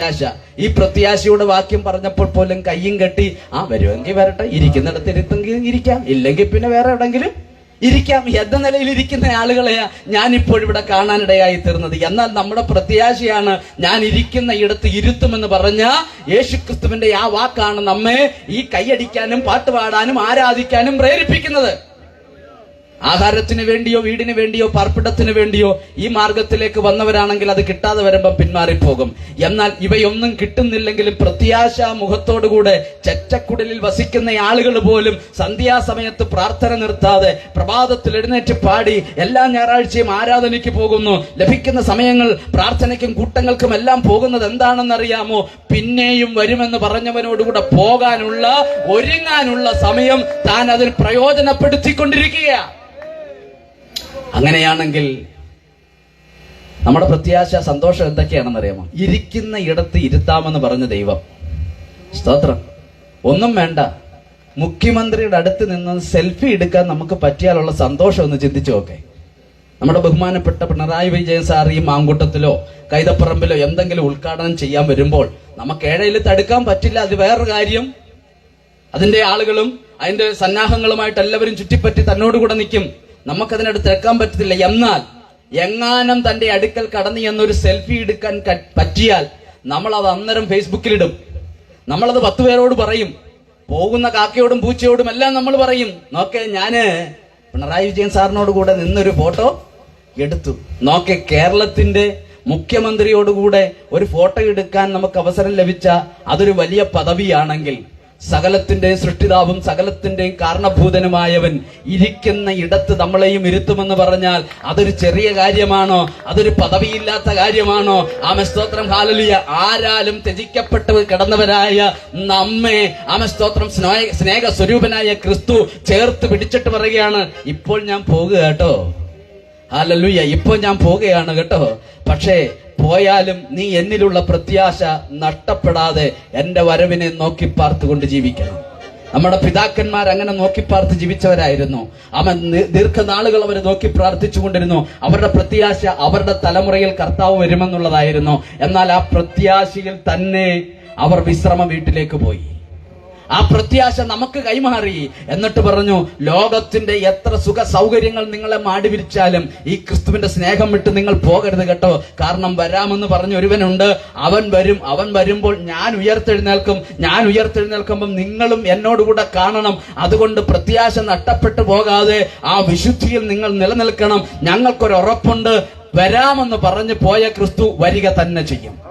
പ്രത്യാശ. ഈ പ്രത്യാശയുടെ വാക്യം പറഞ്ഞപ്പോൾ പോലും കയ്യും കെട്ടി ആ വരുമെങ്കിൽ വരട്ടെ ഇരിക്കുന്നിടത്ത് ഇരുത്തെങ്കിൽ ഇരിക്കാം ഇല്ലെങ്കിൽ പിന്നെ വേറെ എവിടെങ്കിലും ഇരിക്കാം. എന്ന നിലയിൽ ഇരിക്കുന്ന ആളുകളെയാ ഇവിടെ കാണാനിടയായി തീർന്നത്. എന്നാൽ നമ്മുടെ പ്രത്യാശയാണ് ഞാൻ ഇരിക്കുന്ന ഇടത്ത് ഇരുത്തുമെന്ന് പറഞ്ഞ യേശുക്രിസ്തുവിന്റെ ആ വാക്കാണ് നമ്മെ ഈ കൈയടിക്കാനും പാട്ടുപാടാനും ആരാധിക്കാനും പ്രേരിപ്പിക്കുന്നത്. ആഹാരത്തിന് വേണ്ടിയോ വീടിന് വേണ്ടിയോ പാർപ്പിടത്തിന് വേണ്ടിയോ ഈ മാർഗത്തിലേക്ക് വന്നവരാണെങ്കിൽ അത് കിട്ടാതെ വരുമ്പോൾ പിന്മാറിപ്പോകും. എന്നാൽ ഇവയൊന്നും കിട്ടുന്നില്ലെങ്കിലും പ്രത്യാശ മുഖത്തോടുകൂടെ ചെറ്റക്കുടലിൽ വസിക്കുന്ന ആളുകൾ പോലും സന്ധ്യാസമയത്ത് പ്രാർത്ഥന നിർത്താതെ പ്രഭാതത്തിൽ എഴുന്നേറ്റ് പാടി എല്ലാ ഞായറാഴ്ചയും ആരാധനയ്ക്ക് പോകുന്നു. ലഭിക്കുന്ന സമയങ്ങൾ പ്രാർത്ഥനയ്ക്കും കൂട്ടങ്ങൾക്കും എല്ലാം പോകുന്നത് എന്താണെന്നറിയാമോ? പിന്നെയും വരുമെന്ന് പറഞ്ഞവനോടുകൂടെ പോകാനുള്ള ഒരുങ്ങാനുള്ള സമയം താൻ അതിൽ പ്രയോജനപ്പെടുത്തിക്കൊണ്ടിരിക്കുകയാണ്. അങ്ങനെയാണെങ്കിൽ നമ്മുടെ പ്രത്യാശ സന്തോഷം എന്തൊക്കെയാണെന്നറിയാമോ ഇരിക്കുന്ന ഇടത്ത് ഇരുത്താമെന്ന് പറഞ്ഞ ദൈവം. സ്തോത്രം. ഒന്നും വേണ്ട. മുഖ്യമന്ത്രിയുടെ അടുത്ത് നിന്ന് സെൽഫി എടുക്കാൻ നമുക്ക് പറ്റിയാലുള്ള സന്തോഷം ഒന്ന് ചിന്തിച്ചു നോക്കെ. നമ്മുടെ ബഹുമാനപ്പെട്ട പിണറായി വിജയൻ സാർ ഈ മാങ്കൂട്ടത്തിലോ കൈതപ്പറമ്പിലോ എന്തെങ്കിലും ഉദ്ഘാടനം ചെയ്യാൻ വരുമ്പോൾ നമുക്ക് ഏഴയിൽ തടുക്കാൻ പറ്റില്ല. അത് വേറൊരു കാര്യം. അതിന്റെ ആളുകളും അതിന്റെ സന്നാഹങ്ങളുമായിട്ട് എല്ലാവരും ചുറ്റിപ്പറ്റി തന്നോടുകൂടെ നിൽക്കും. നമുക്കതിനടുത്ത് എടുക്കാൻ പറ്റത്തില്ല. എന്നാൽ എങ്ങാനം തന്റെ അടുക്കൽ കടന്നു എന്നൊരു സെൽഫി എടുക്കാൻ പറ്റിയാൽ നമ്മൾ അത് അന്നേരം ഫേസ്ബുക്കിലിടും. നമ്മളത് പത്ത് പേരോട് പറയും. പോകുന്ന കാക്കയോടും പൂച്ചയോടും എല്ലാം നമ്മൾ പറയും. നോക്കെ ഞാൻ പിണറായി വിജയൻ സാറിനോട് കൂടെ നിന്നൊരു ഫോട്ടോ എടുത്തു. നോക്കെ കേരളത്തിന്റെ മുഖ്യമന്ത്രിയോടുകൂടെ ഒരു ഫോട്ടോ എടുക്കാൻ നമുക്ക് അവസരം ലഭിച്ച അതൊരു വലിയ പദവിയാണെങ്കിൽ സകലത്തിന്റെയും സൃഷ്ടിതാവും സകലത്തിന്റെയും കാരണഭൂതനുമായവൻ ഇരിക്കുന്ന ഇടത്ത് നമ്മളെയും ഇരുത്തുമെന്ന് പറഞ്ഞാൽ അതൊരു ചെറിയ കാര്യമാണോ? അതൊരു പദവിയില്ലാത്ത കാര്യമാണോ? ആമസ്തോത്രം ഹാലലിയ. ആരാലും ത്യജിക്കപ്പെട്ട് കിടന്നവരായ നമ്മെ ആമസ്തോത്രം സ്നേഹ സ്വരൂപനായ ക്രിസ്തു ചേർത്ത് പിടിച്ചിട്ട് പറയുകയാണ് ഇപ്പോൾ ഞാൻ പോകുക കേട്ടോ. ഹാലലുയ്യ ഇപ്പോൾ ഞാൻ പോകുകയാണ് കേട്ടോ. പക്ഷേ പോയാലും നീ എന്നിലുള്ള പ്രത്യാശ നഷ്ടപ്പെടാതെ എന്റെ വരവിനെ നോക്കി പാർത്തുകൊണ്ട് ജീവിക്കണം. നമ്മുടെ പിതാക്കന്മാർ അങ്ങനെ നോക്കി പാർത്ത് ജീവിച്ചവരായിരുന്നു. അവൻ ദീർഘനാളുകൾ അവർ നോക്കി പ്രാർത്ഥിച്ചുകൊണ്ടിരുന്നു. അവരുടെ പ്രത്യാശ അവരുടെ തലമുറയിൽ കർത്താവ് വരുമെന്നുള്ളതായിരുന്നു. എന്നാൽ ആ പ്രത്യാശയിൽ തന്നെ അവർ വിശ്രമ വീട്ടിലേക്ക് പോയി. ആ പ്രത്യാശ നമുക്ക് കൈമാറി. എന്നിട്ട് പറഞ്ഞു ലോകത്തിന്റെ എത്ര സുഖ സൗകര്യങ്ങൾ നിങ്ങളെ മാടി വിരിച്ചാലും ഈ ക്രിസ്തുവിന്റെ സ്നേഹം വിട്ട് നിങ്ങൾ പോകരുത് കേട്ടോ. കാരണം വരാമെന്ന് പറഞ്ഞ ഒരുവനുണ്ട്. അവൻ വരും അവൻ വരുമ്പോൾ ഞാൻ ഉയർത്തെഴുന്നേൽക്കും. ഞാൻ ഉയർത്തെഴുന്നേൽക്കുമ്പോൾ നിങ്ങളും എന്നോടുകൂടെ കാണണം. അതുകൊണ്ട് പ്രത്യാശ നഷ്ടപ്പെട്ടു പോകാതെ ആ വിശുദ്ധിയിൽ നിങ്ങൾ നിലനിൽക്കണം. ഞങ്ങൾക്കൊരു ഉറപ്പുണ്ട്. വരാമെന്ന് പറഞ്ഞു പോയ ക്രിസ്തു വരിക തന്നെ ചെയ്യും.